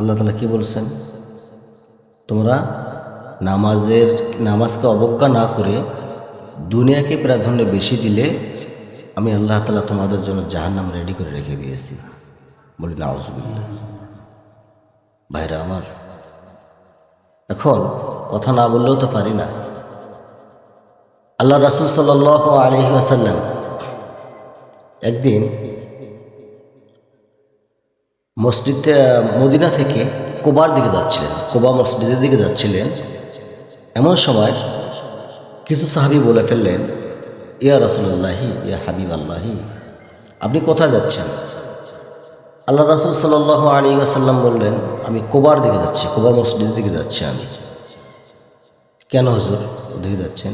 আল্লাহ তালা কি বলছেন? তোমরা নামাজের, নামাজকে অবজ্ঞা না করে দুনিয়াকে প্রাধান্য বেশি দিলে আমি আল্লাহ তালা তোমাদের জন্য জাহান্নাম রেডি করে রেখে দিয়েছি। বলি না আউজুবিল্লা ভাইরা আমার, এখন কথা না বললেও তো পারি না। আল্লাহ রাসুল সাল আলহি আসাল্লাম একদিন মসজিদে মদিনা থেকে কোবার দিকে যাচ্ছিলেন, কোবা মসজিদের দিকে যাচ্ছিলেন। এমন সময় কিছু সাহাবি বলে ফেললেন, ইয়া রসুল্লাহি ইয়া হাবিব আল্লাহি আপনি কোথায় যাচ্ছেন? আল্লাহ রাসুল সাল আলী আসাল্লাম বললেন, আমি কোবার দিকে যাচ্ছি, কোবা মসজিদের দিকে যাচ্ছি আমি। কেন হুজুর দিকে যাচ্ছেন?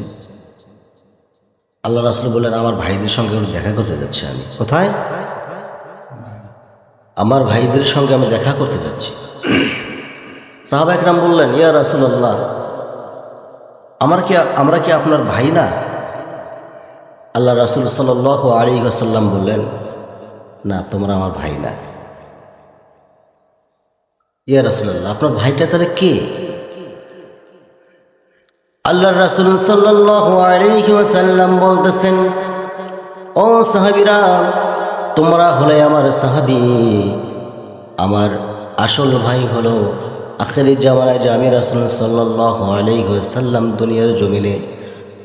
আল্লাহ রাসুল বললেন, আমার ভাইদের সঙ্গে দেখা করতে যাচ্ছি আমি। কোথায়? আমার ভাইদের সঙ্গে আমি দেখা করতে যাচ্ছি। সাহাবা একরাম বললেন, ইয়া রাসুল্লাহ আমার কি, আমরা কি আপনার ভাই না? আল্লাহ রাসুল সাল আলী আসাল্লাম বললেন, না, তোমরা আমার ভাই না। ইয়া রাসুল্লাহ আপনার ভাইটা তাহলে কে? আল্লাহ রাসুল সাল্লাহ আলী সাল্লাম বলতেছেন, ও সাহাবিরা তোমরা হলে আমার সাহাবি। আমার আসল ভাই হলো আখেরি জামানায় রাসুল সাল্লাহ আলাইসাল্লাম দুনিয়ার জমিনে।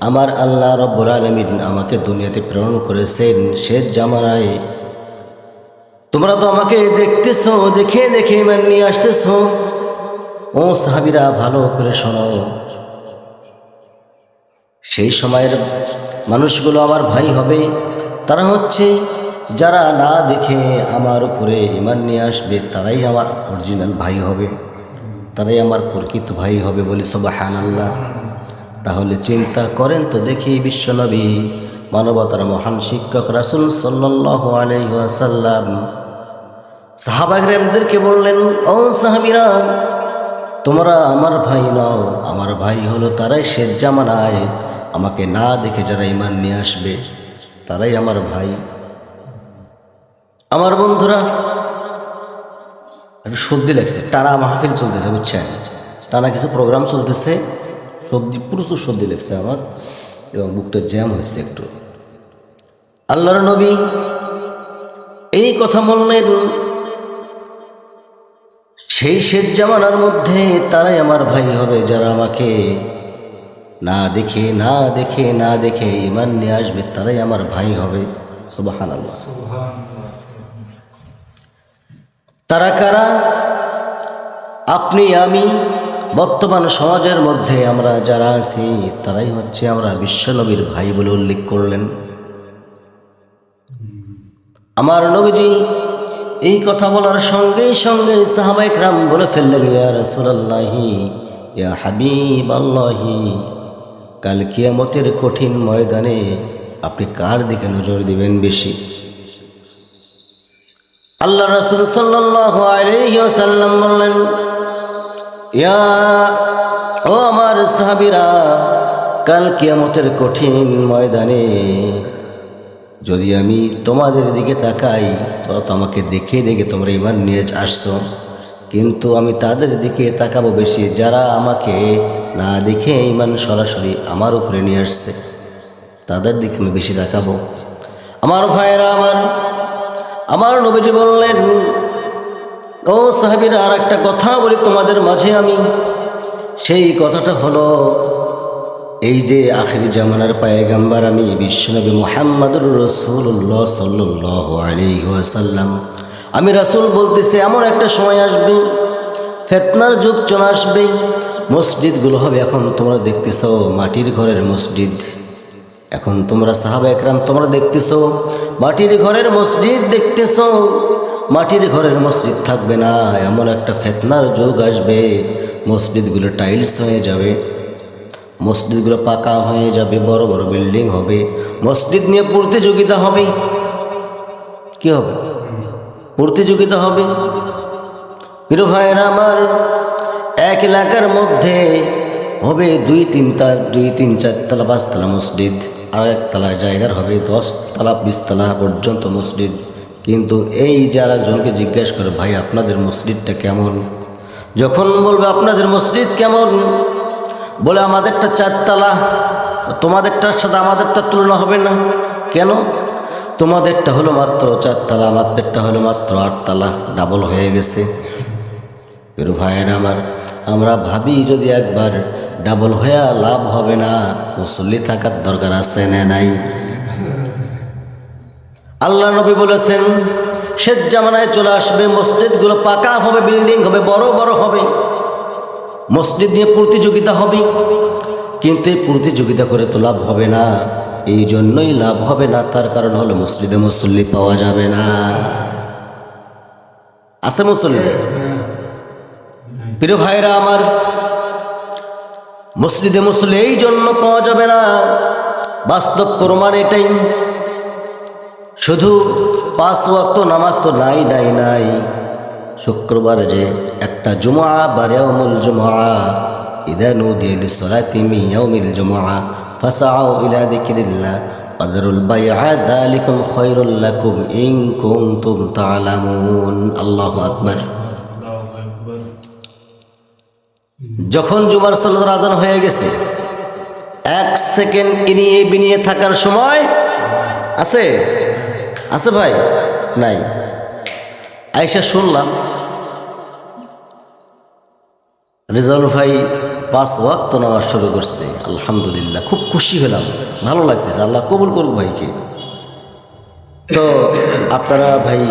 আমার আল্লাহ রব্বুল আলমিন আমাকে দুনিয়াতে প্রেরণ করেছেন সে জামানায়। তোমরা তো আমাকে দেখতেছ, দেখে দেখে ইমান নিয়ে আসতেছ। ও সাহাবিরা, ভালো করে শোনো। সেই সময়ের মানুষগুলো আমার ভাই হবে, তারা হচ্ছে যারা না দেখে আমার উপরে ইমান নিয়ে আসবে, তারাই আমার অরিজিনাল ভাই হবে। তারাই আমার প্রকৃত ভাই হবে বলে সবাহান আল্লাহ তাহলে চিন্তা করেন তো দেখি বিশ্বনবী, মানবতার মহান শিক্ষক রাসুল সাল্লাহ আলহাসাল্লাম সাহাবাগরামদেরকে বললেন, ও সাহাবিরা, তোমরা আমার ভাই নাও, আমার ভাই হলো তারাই শেষ জামানায়। আমাকে না দেখে যারা ইমান নিয়ে আসবে, তারাই আমার ভাই। আমার বন্ধুরা, একটু সর্দি লাগছে, টানা মাহফিল চলতেছে, বুঝছেন? টানা কিছু প্রোগ্রাম চলতেছে সবজি প্রচুর সর্দি লাগছে আমার, এবং বুকটা জ্যাম হয়েছে একটু। আল্লাহর নবী এই কথা বললেন, সেই শেষ জামানার মধ্যে তারাই আমার ভাই হবে যারা আমাকে না দেখে না দেখে না দেখে ইমান নিয়ে আসবে, তারাই আমার ভাই হবে সুবাহান আল্লাহ তারা কারা? আপনি, আমি, বর্তমান সমাজের মধ্যে আমরা যারা আছি, তারাই হচ্ছে আমরা বিশ্বনবীর ভাই বলে উল্লেখ করলেন। আমার নবীজি এই কথা বলার সঙ্গে সঙ্গে সাহাবাইক রাম বলে ফেললেন, ইয়া রসুল্লাহি ইয়া হাবিব আল্লাহি কাল কিয়ামতের কঠিন ময়দানে আপনি কার দিকে নজর দিবেন বেশি? আল্লাহ রসুল সাল্লাম বললেন, ইয়া, ও আমার সাহাবিরা, কাল কিয়ামতের কঠিন ময়দানে যদি আমি তোমাদের দিকে তাকাই তো আমাকে দেখে দেখে তোমরা ইমান নিয়ে আসছো। কিন্তু আমি তাদের দিকে তাকাবো বেশি, যারা আমাকে না দেখে ইমান সরাসরি আমার উপরে নিয়ে আসছে। তাদের দিকে আমি বেশি তাকাবো। আমার ভাইয়েরা, আমার আমার নবীজি বললেন, ও সাহাবিরা আর একটা কথা বলি তোমাদের মাঝে আমি। সেই কথাটা হলো, এই যে আখির জামানার পায়গাম্বার আমি, বিশ্বনবী মোহাম্মদুর রসুল্লাহ সাল্লাহ আলিহাসাল্লাম আমি রাসুল বলতেছি, এমন একটা সময় আসবে, ফেতনার যুগ চলে আসবে। মসজিদগুলো হবে, এখন তোমরা দেখতেছ মাটির ঘরের মসজিদ। এখন তোমরা সাহাবা একরাম তোমরা দেখতেছ, মাটির ঘরের মসজিদ দেখতেছ, মাটির ঘরের মসজিদ থাকবে না, এমন একটা ফেতনার যুগ আসবে, মসজিদগুলো টাইলস হয়ে যাবে, মসজিদগুলো পাকা হয়ে যাবে, বড় বড় বিল্ডিং হবে, মসজিদ নিয়ে প্রতিযোগিতা হবে। কি হবে? প্রতিযোগিতা হবে। প্রিয় ভাইয়েরা আমার, এক এলাকার মধ্যে হবে দুই তিনটা দুই তিন চারতলা পাঁচতলা মসজিদ, আর একতলা জায়গার হবে দশ তলা বিশতলা পর্যন্ত মসজিদ। কিন্তু এই যারা একজনকে জিজ্ঞেস করে, ভাই, আপনাদের মসজিদটা কেমন? যখন বলবে, আপনাদের মসজিদ কেমন? বলে, আমাদেরটা চারতলা তোমাদেরটার সাথে আমাদেরটা তুলনা হবে না। কেন? তোমাদেরটা হলো মাত্র চারতলা আমাদেরটা হলো মাত্র আটতলা ডাবল হয়ে গেছে। বেরু ভাইয়ের আমার, আমরা ভাবি যদি একবার ডাবল হয়ে লাভ হবে না। মুসল্লি থাকার দরকার আছে না নাই? আল্লাহ নবী বলেছেন, শেষ জামানায় চলে আসবে, মসজিদগুলো পাকা হবে, বিল্ডিং হবে, বড় বড় হবে। মসজিদ নিয়ে প্রতিযোগিতা হবে, কিন্তু এই প্রতিযোগিতা করে তো লাভ হবে না। এই জন্যই লাভ হবে না, তার কারণ হলো মসজিদে মুসল্লি পাওয়া যাবে না। আছে মুসল্লি? প্রিয় ভাইরা আমার মসজিদে মুসল্লি এই জন্য পাওয়া যাবে না। বাস্তব প্রমাণ এটাই। শুধু পাঁচ ওয়াক্ত নামাজ তো নাই নাই নাই। শুক্রবার যে একটা জুমা বারেউমুল জুমা ইদা নুদিয়া লিসসালাতি মিন ইয়াউমিল জুমআ। ফাসআউ ইলা যিকরিল্লাহ। ওয়াযরুল বাইআ যালিকুম খায়রুল লাকুম ইন কুনতুম তা'লামুন আল্লাহু আকবার। যখন জুমার সালাতের আজান হয়ে গেছে, এক সেকেন্ড ইনিয়ে বিনিয়ে থাকার সময় আছে? আছে ভাই? নাই। আইসা শুনলাম। রেজাউল ভাই পাঁচ ওয়াক্ত নামাজ শুরু করছে। আলহামদুলিল্লাহ, খুব খুশি হলাম। ভালো লাগতেছে। আল্লাহ কবুল করুক ভাইকে। তো আপনারা ভাই,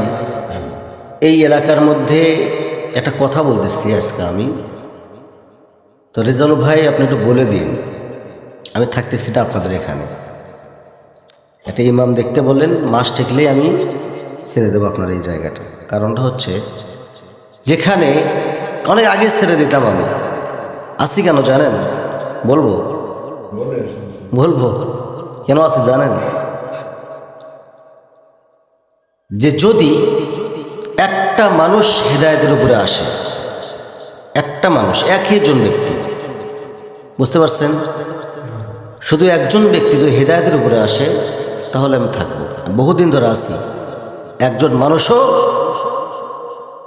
এই এলাকার মধ্যে একটা কথা বলতেছি আজকে আমি। তো রেজাউল ভাই, আপনি একটু বলে দিন। আমি থাকতেছি না আপনাদের এখানে। একটা ইমাম দেখতে বললেন, মাস ঠেকলেই আমি ছেড়ে দেবো আপনার এই জায়গাটা। কারণটা হচ্ছে, যেখানে অনেক আগে ছেড়ে দিতাম আমি। আসি কেন জানেন? বলব? বলব। কেন আছে জানেন? যে যদি একটা মানুষ হেদায়তের উপরে আসে, একটা মানুষ, একই জন ব্যক্তি বুঝতে পারছেন? শুধু একজন ব্যক্তি যদি হেদায়তের উপরে আসে, তাহলে আমি থাকব। বহুদিন ধরে আছি। একজন মানুষও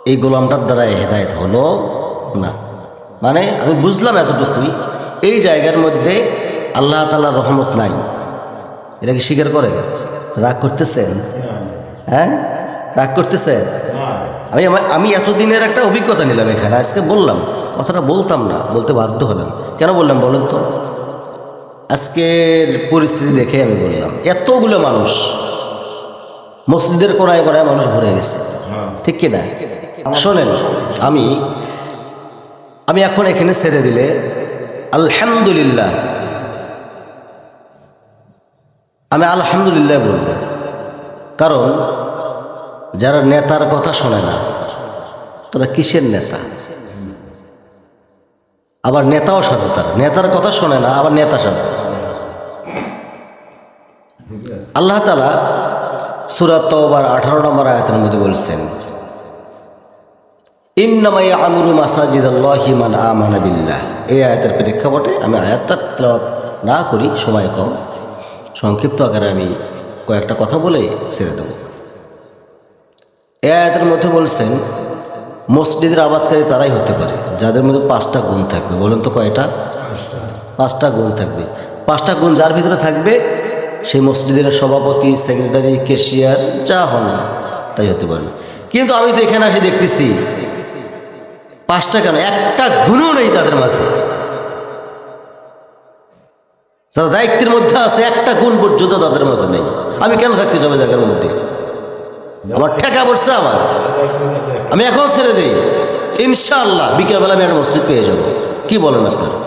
এই গোলামটার দ্বারা হেদায়ত হলো না। মানে আমি বুঝলাম এতটুকুই। এই জায়গার মধ্যে আল্লাহ তালার রহমত নাই। এটা কি স্বীকার করেন? রাগ করতেছেন? হ্যাঁ? রাগ করতেছেন? আমি আমি এতদিনের একটা অভিজ্ঞতা নিলাম এখানে। আজকে বললাম। কথাটা বলতাম না, বলতে বাধ্য হলাম। কেন বললাম বলুন তো? আজকের পরিস্থিতি দেখে আমি বললাম, এতগুলো মানুষ, মসজিদের কোনায় কোনায় মানুষ ভরে গেছে। ঠিক কিনা শোনেন, আমি আমি এখন এখানে ছেড়ে দিলে, আলহামদুলিল্লাহ, আমি আলহামদুলিল্লাহ বলব। কারণ, যারা নেতার কথা শোনে না, তারা কিসের নেতা? আবার নেতাও সাজে তারা। নেতার কথা শোনে না, আবার নেতা সাজে। আল্লাহ তালা সুরাত তওবার আঠারো নম্বর আয়াতের মধ্যে বলছেন ইন্নামাই আমরু মাসাজিদ আল্লাহি মান আমানা বিল্লাহ। এই আয়াতের প্রেক্ষাপটে আমি আয়াতটা না করি, সময় কম। সংক্ষিপ্ত আকারে আমি কয়েকটা কথা বলে ছেড়ে দেব। এই আয়াতের মধ্যে বলছেন মসজিদের আবাদকারী তারাই হতে পারে। যাদের মধ্যে পাঁচটা গুণ থাকবে, বলেন তো কয়টা? পাঁচটা গুণ থাকবে। পাঁচটা গুণ যার ভিতরে থাকবে? সেই মসজিদের সভাপতি, সেক্রেটারি কেশিয়ার যা হন না, তাই হতে পারবে। কিন্তু আমি তো এখানে আসি দেখতেছি, পাঁচটা কেন? একটা গুণও নেই তাদের মাঝে। যারা দায়িত্বের মধ্যে আছে, একটা গুণ পর্যন্ত তাদের মাঝে নেই। আমি কেন থাকতে যাব জায়গার মধ্যে? আমার ঠেকা পড়ছে আমার। আমি এখন ছেড়ে দিই। ইনশাআল্লাহ বিকেলবেলা আমি একটা মসজিদ পেয়ে যাব। কি বলেন আপনারা?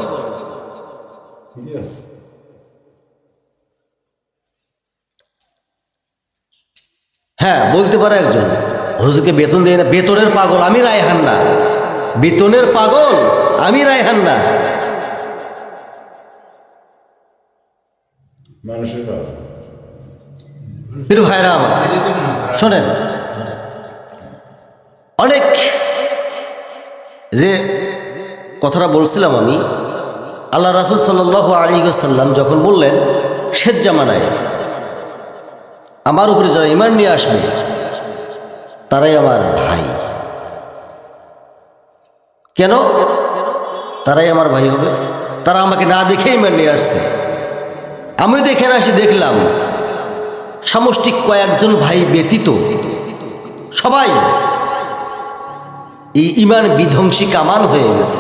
হ্যাঁ বলতে পারে একজন হুজুরকে বেতন দেয় না বেতনের পাগল আমি রায়হান না। বেতনের পাগল আমি রায়হান না। মানুষের ভাইরা আমার শোনেন অনেক যে কথাটা বলছিলাম আমি, আল্লাহ রাসুল সাল্লাহ আলী সাল্লাম যখন বললেন, শেষ জামানায় আমার উপরে যারা ইমান নিয়ে আসবে, তারাই আমার ভাই। কেন? তারাই আমার ভাই হবে। তারা আমাকে না দেখে ইমান নিয়ে আসছে। আমিও তো এখানে আসি দেখলাম, সামষ্টিক কয়েকজন ভাই ব্যতীত সবাই এই ইমান বিধ্বংসী কামান হয়ে গেছে।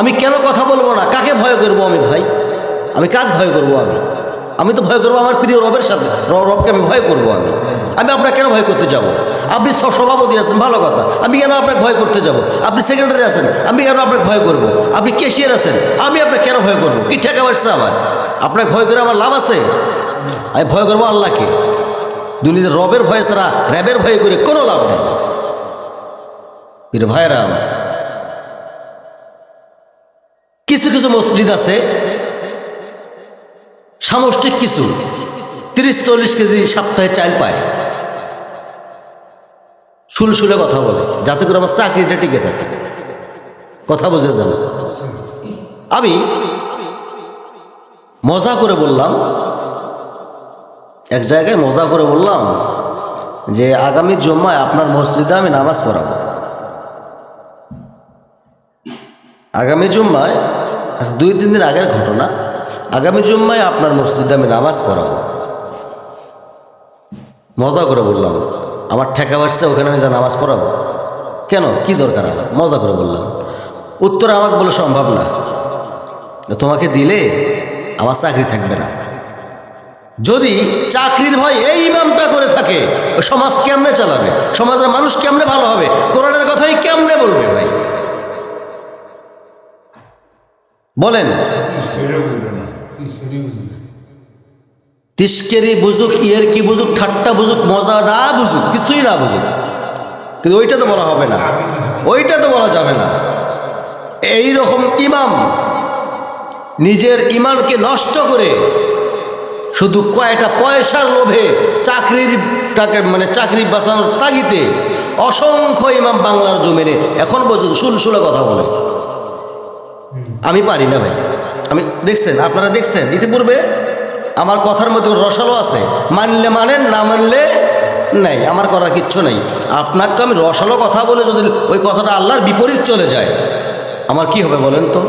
আমি কেন কথা বলব না? কাকে ভয় করব আমি ভাই? আমি কাক ভয় করব আমি? আমি তো ভয় করব আমার প্রিয় রবের সাথে। রবকে আমি ভয় করব আমি। আমি আপনাকে কেন ভয় করতে যাব? আপনি সভাপতি আছেন, ভালো কথা। আমি কেন আপনাকে ভয় করতে যাব? আপনি সেক্রেটারি আছেন, আমি কেন আপনাকে ভয় করব? আপনি ক্যাশিয়ার আছেন, আমি আপনাকে কেন ভয় করব? কি ঠেকা বাড়ছে আমার? আপনাকে ভয় করে আমার লাভ আছে? আমি ভয় করব আল্লাহকে। দুনিয়াতে রবের ভয় ছাড়া র্যাবের ভয়ে করে কোনো লাভ নেই। ভাইরা কিছু কিছু মসজিদ আছে, সামষ্টিক কিছু, তিরিশ চল্লিশ কেজি সপ্তাহে চাল পায়। সুলসুলে কথা বলে, যাতে করে আমার চাকরিটা টিকে থাকে। কথা বুঝে যান। আমি মজা করে বললাম এক জায়গায় মজা করে বললাম যে আগামী জম্মায় আপনার মসজিদে আমি নামাজ পড়াবো। আগামী জুম্মায় আজ দুই, তিন দিন আগের ঘটনা। আগামী জুম্মায় আপনার মসজিদে আমি নামাজ পড়াবো। মজা করে বললাম, আমার ঠেকা বাড়ছে, ওখানে আমি যা নামাজ পড়াবো। কেন? কি দরকার আমার? মজা করে বললাম। উত্তর আমাকে বলে সম্ভব না। তোমাকে দিলে আমার চাকরি থাকবে না। যদি চাকরির ভয় এই ইমামটা করে থাকে, সমাজ কেমনে চালাবে? সমাজের মানুষ কেমনে ভালো হবে? কোরআনের কথাই কেমনে বলবে ভাই? বলেন। তিস্কেরি বুঝুক ইয়ের কি বুঝুক ঠাট্টা বুঝুক মজা না বুঝুক কিছুই না বুঝুক কিন্তু ওইটা তো বলা হবে না। ওইটা তো বলা যাবে না। এই রকম ইমাম নিজের ইমানকে নষ্ট করে শুধু কয়টা পয়সার লোভে চাকরির টাকা মানে চাকরি বাঁচানোর তাগিতে অসংখ্য ইমাম বাংলার জমিনে এখন পর্যন্ত সুলসুলে কথা বলে। আমি পারি না ভাই। আমি, দেখছেন, আপনারা দেখছেন, ইতিপূর্বে আমার কথার মধ্যে রসালো আছে? মানলে মানেন, না মানলে নাই, আমার করার কিচ্ছু নাই। আপনাকে আমি রসালো কথা বলে যদি ওই কথাটা আল্লাহর বিপরীত চলে যায়, আমার কি হবে বলেন তো?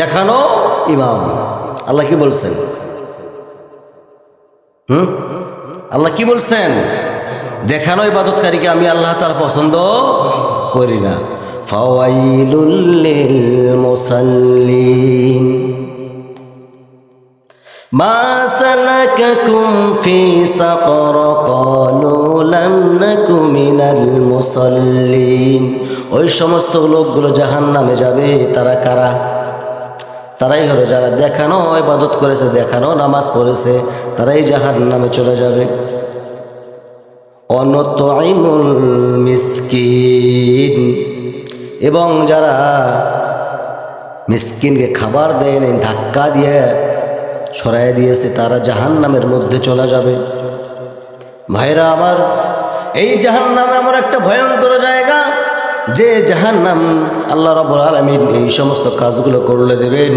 দেখানো ইমাম। আল্লাহ কি বলছেন? হুম? আল্লাহ কি বলছেন? দেখানো ইবাদতকারীকে আমি আল্লাহ তার পছন্দ করি না। ওই সমস্ত লোকগুলো জাহান্নামে যাবে, তারা কারা? তারাই হলো যারা দেখানো ইবাদত করেছে, দেখানো নামাজ পড়েছে, তারাই জাহান নামে চলে যাবে। মিসকিন। এবং যারা মিসকিনকে খাবার দেয়নি ধাক্কা দিয়ে সরাই দিয়েছে, তারা জাহান নামের মধ্যে চলে যাবে। ভাইরা আমার, এই জাহান নামে আমার একটা ভয়ঙ্কর জায়গা যে জাহান নাম আল্লাহ রব্বুল আলমিন এই সমস্ত কাজগুলো করলে দেবেন,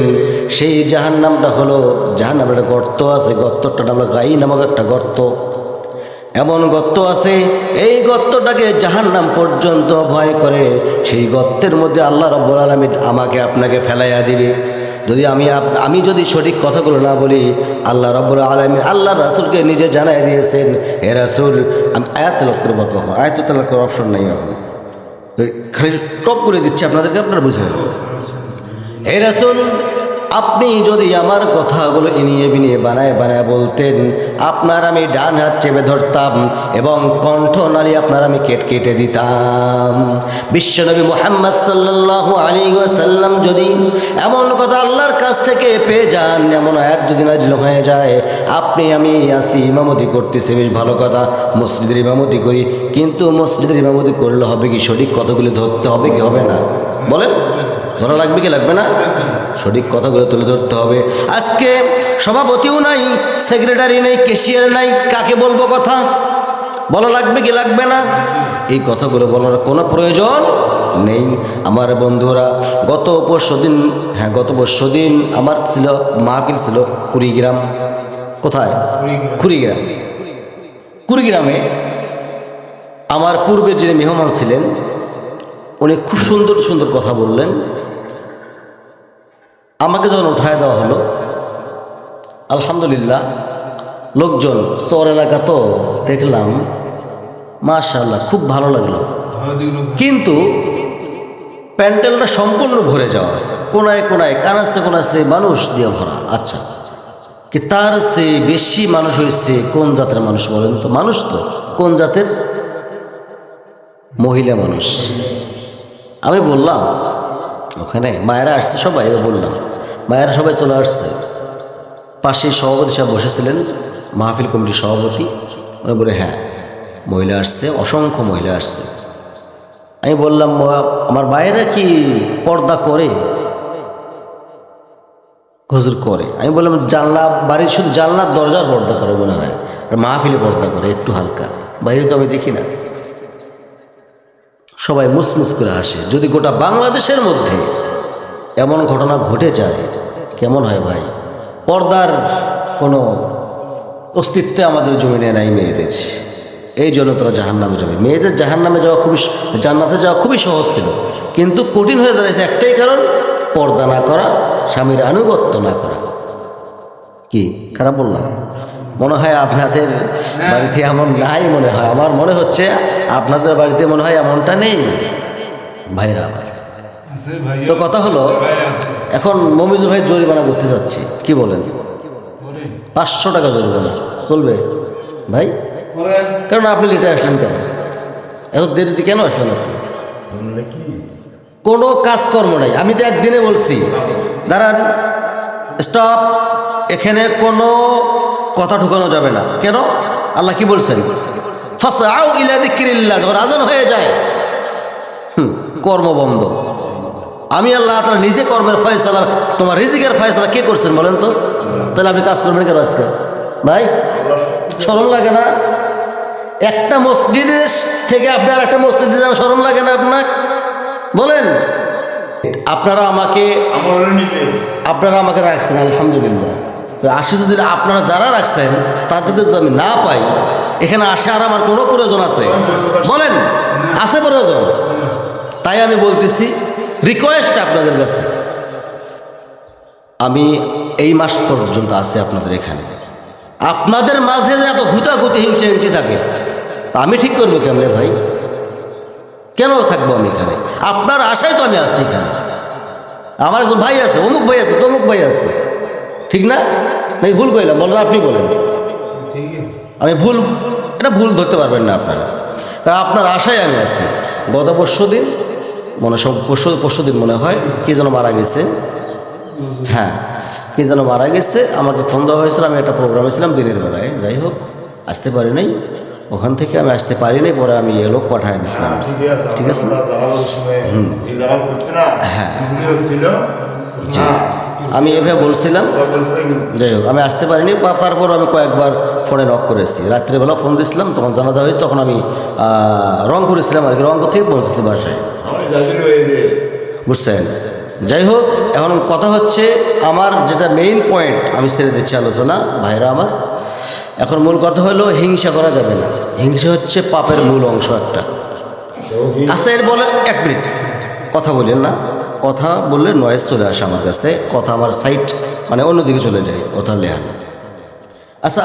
সেই জাহান নামটা হলো জাহান নামের একটা গর্ত আছে গর্তটা নাম গাই নামক একটা গর্ত। এমন গর্ত আছে, এই গর্তটাকে জাহান নাম পর্যন্ত ভয় করে, সেই গর্তের মধ্যে আল্লাহ রব্বুল আলমিন আমাকে, আপনাকে ফেলাইয়া দিবে। যদি আমি আমি যদি সঠিক কথাগুলো না বলি, আল্লাহ রব্বুল আলমিন আল্লাহ রাসুলকে নিজে জানাই দিয়েছেন এ রাসুল, আমি আয়াত তেলাক করব কখন আয়াত করার অপশন নেই এখন। খালি টপ করে দিচ্ছি আপনাদেরকে আপনারা বুঝে হে রাসুল আপনি যদি আমার কথাগুলো ইনিয়ে বিনিয়ে বানায় বানায় বলতেন, আপনার আমি ডান হাত চেপে ধরতাম এবং কণ্ঠ নালী আপনার আমি কেট কেটে দিতাম। বিশ্বনবী মোহাম্মদ সাল্লাল্লাহু আলী সাল্লাম যদি এমন কথা আল্লাহর কাছ থেকে পেয়ে যান, এমন এক যদি নাজিল হয়ে যায়, আপনি আমি আসি ইমামতি করতেছি, বেশ ভালো কথা, মসজিদের ইমামতি করি, কিন্তু মসজিদের ইমামতি করলে হবে কি সঠিক কতগুলি ধরতে হবে কি হবে না? বলেন। ধরা লাগবে কি লাগবে না? সঠিক কথাগুলো তুলে ধরতে হবে। আজকে সভাপতিও নাই সেক্রেটারি নেই কেশিয়ার নাই, কাকে বলব কথা? বলা লাগবে কি লাগবে না? এই কথাগুলো বলার কোনো প্রয়োজন নেই। আমার বন্ধুরা, গত পরশু দিন হ্যাঁ গত পরশু দিন আমার ছিল, মাহফিল ছিল কুড়িগ্রাম। কোথায়? কুড়িগ্রাম। কুড়িগ্রামে আমার পূর্বে যিনি মেহমান ছিলেন, উনি খুব সুন্দর সুন্দর কথা বললেন। আমাকে যখন উঠায় দেওয়া হলো, আলহামদুলিল্লাহ, লোকজন চর এলাকা তো দেখলাম মাশাল্লাহ খুব ভালো লাগল। কিন্তু প্যান্ডেলটা সম্পূর্ণ ভরে যাওয়া, কোনায় কোনায় কানাচ্ছে কোনাচ্ছে মানুষ দিয়ে ভরা আচ্ছা। কি তার চেয়ে বেশি মানুষ হয়েছে কোন জাতের মানুষ বলেন তো? মানুষ তো, কোন জাতের? মহিলা মানুষ। আমি বললাম, ওখানে মায়েরা আসছে সবাই বললাম মায়েরা সবাই চলে আসছে। পাশে সভাপতি সাহেব বসেছিলেন, মাহফিল কমিটির সভাপতি। উনি বলে হ্যাঁ মহিলা আসছে, অসংখ্য মহিলা আসছে। আমি বললাম আমার বাইরে কি পর্দা করে? হুজুর করে। আমি বললাম, জানলা, বাড়ির শুধু জানলার দরজার পর্দা করে মনে হয়, আর মাহফিলে পর্দা করে, একটু হালকা। বাইরে তো আমি দেখি না। সবাই মুসমুস করে হাসে। যদি গোটা বাংলাদেশের মধ্যে এমন ঘটনা ঘটে যায়, কেমন হয় ভাই? পর্দার কোনো অস্তিত্বে আমাদের জমিনে নাই মেয়েদের। এই জন্য তারা জাহান নামে যাবে। মেয়েদের জাহান নামে যাওয়া খুবই জান্নাতে যাওয়া খুবই সহজ ছিল। কিন্তু কঠিন হয়ে দাঁড়িয়েছে একটাই কারণ, পর্দা না করা, স্বামীর আনুগত্য না করা। কি? খারাপ বললাম? মনে হয় আপনাদের বাড়িতে এমন নাই মনে হয়। আমার মনে হচ্ছে আপনাদের বাড়িতে মনে হয় এমনটা নেই। ভাইরা ভাইয়া তো কথা হলো এখন মমিজুর ভাই জরিমানা করতে যাচ্ছি কি বলেন? পাঁচশো টাকা জরিমানা চলবে? ভাই? করেন। কারণ আপনি লেটে আসলেন কেন? এত দেরিতে কেন আসলেন আপনি? কোনো কাজকর্ম নাই আমি তো একদিনে বলছি। দাঁড়ান স্টপ এখানে কোনো কথা ঢুকানো যাবে না। কেন? আল্লাহ কি বলছেন? ফাসাউ ইলা যিকরিল্লাহ যখন আজান হয়ে যায় হুম, কর্ম বন্ধ আমি আল্লাহ তালা নিজে কর্মের ফয়সালা, তোমার রিজিকের ফয়সালা কে করছেন বলেন তো? তাহলে আপনি কাজ করবেন কেন আজকে? ভাই স্মরণ লাগে না? একটা মসজিদের থেকে আপনার একটা মসজিদে যাওয়া স্মরণ লাগে না আপনার? বলেন। আপনারা আমাকে আপনারা আমাকে রাখছেন, আলহামদুলিল্লাহ। তো আসে যদি আপনারা যারা রাখছেন, তাদের যদি আমি না পাই, এখানে আসে আর আমার কোনো প্রয়োজন আছে? বলেন, আছে প্রয়োজন? তাই আমি বলতেছি রিকোয়েস্ট আপনাদের কাছে। আমি এই মাস পর্যন্ত আছি আপনাদের এখানে। আপনাদের মাঝে যে এত ঘুতাঘুতি হিংসে হিংসি থাকে, তা আমি ঠিক করব কেমনে ভাই? কেন থাকব আমি এখানে? আপনার আশায় তো আমি আসছি এখানে। আমার একজন ভাই আছে, অমুক ভাই আছে, তমুক ভাই আছে। ঠিক না? নাকি ভুল কইলাম? বলেন, আপনি বলেন। আমি ভুল, এটা ভুল ধরতে পারবেন না আপনারা। তা আপনার আশায় আমি আছি। গত পরশু দিন মনে সব পরশু পরশু দিন মনে হয় কে যেন মারা গেছে। হ্যাঁ কে যেন মারা গেছে আমাকে ফোন দেওয়া হয়েছিল আমি একটা প্রোগ্রামে ছিলাম দিনের বেলায়। যাই হোক আসতে পারি নাই। ওখান থেকে আমি আসতে পারিনি পরে আমি এ লোক পাঠায় দিয়েছিলাম। ঠিক আছে? হ্যাঁ। জি। আমি এভাবে বলছিলাম। যাই হোক আমি আসতে পারিনি বা তারপর আমি কয়েকবার ফোনে নক করেছি। রাত্রিবেলা ফোন দিয়েছিলাম তখন জানাজা হয়েছে তখন আমি আহ, রংপুরে ছিলাম আর কি রংপুর থেকে পৌঁছেছি বাসায়। বুঝছেন? যাই হোক এখন কথা হচ্ছে আমার যেটা মেইন পয়েন্ট আমি ছেড়ে দিচ্ছি আলোচনা, ভাইরা আমার। এখন মূল কথা হলো হিংসা করা যাবে না। হিংসা হচ্ছে পাপের মূল অংশ একটা। আচ্ছা এর বলে এক মিনিট। কথা বলেন না। কথা বললে নয়েজ চলে আসে আমার কাছে। কথা আমার সাইট মানে অন্যদিকে চলে যায় কথা লেহান। আচ্ছা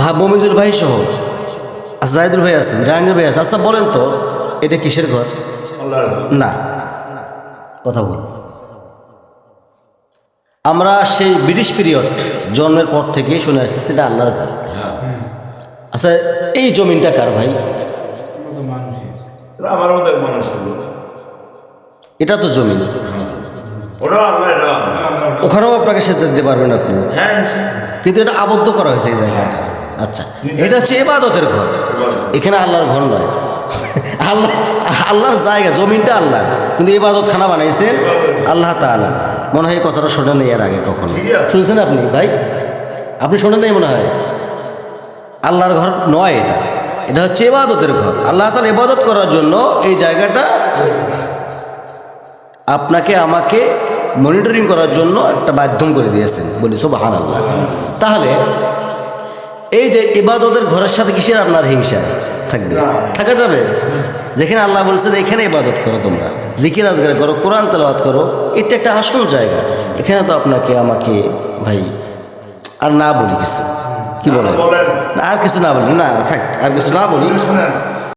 ভা মমিজুর ভাই সহ। আচ্ছা জাহিদুল ভাই আছেন, জাহাঙ্গীর ভাই আছে আচ্ছা বলেন তো, এটা কিসের ঘর? না। কথা বল। আমরা সেই ব্রিটিশ পিরিয়ড জন্মের পর থেকেই শুনে আসতেছি এটা আল্লাহর ঘর। আচ্ছা এই জমিনটা কার ভাই? এটা তো জমিন ওটা ওখানেও আপনাকে সেজদা দিতে পারবেন আপনি। হ্যাঁ কিন্তু এটা আবদ্ধ করা হয়েছে এই জায়গাটা। আচ্ছা এটা হচ্ছে এবাদতের ঘর। এখানে আল্লাহর ঘর নয়। আল্লাহ আল্লাহর জায়গা জমিনটা আল্লাহ। কিন্তু এবাদত খানা বানাইছে আল্লাহ তাআলা। মনে হয় এই কথাটা শোনেন এর আগে কখনো। শুনছেন আপনি? ভাই আপনি শোনেন নাই মনে হয়? আল্লাহর ঘর নয় এটা। এটা হচ্ছে এবাদতের ঘর। আল্লাহ তাআলা ইবাদত করার জন্য এই জায়গাটা আপনাকে আমাকে মনিটরিং করার জন্য একটা মাধ্যম করে দিয়েছেন। বলি সোবাহান আল্লাহ তাহলে এই যে ইবাদতের ঘরের সাথে কিসের আপনার হিংসা? থাকবে। থাকা যাবে? যেখানে আল্লাহ বলছেন এখানে ইবাদত করো তোমরা। জিকির আজগার করো কোরআন তালাবাদ করো। এটা একটা আসল জায়গা। এখানে তো আপনাকে আমাকে ভাই আর না বলি কিছু। কি বলেন? আর কিছু না বলি। না থাক আর কিছু না বলি। শুনেন।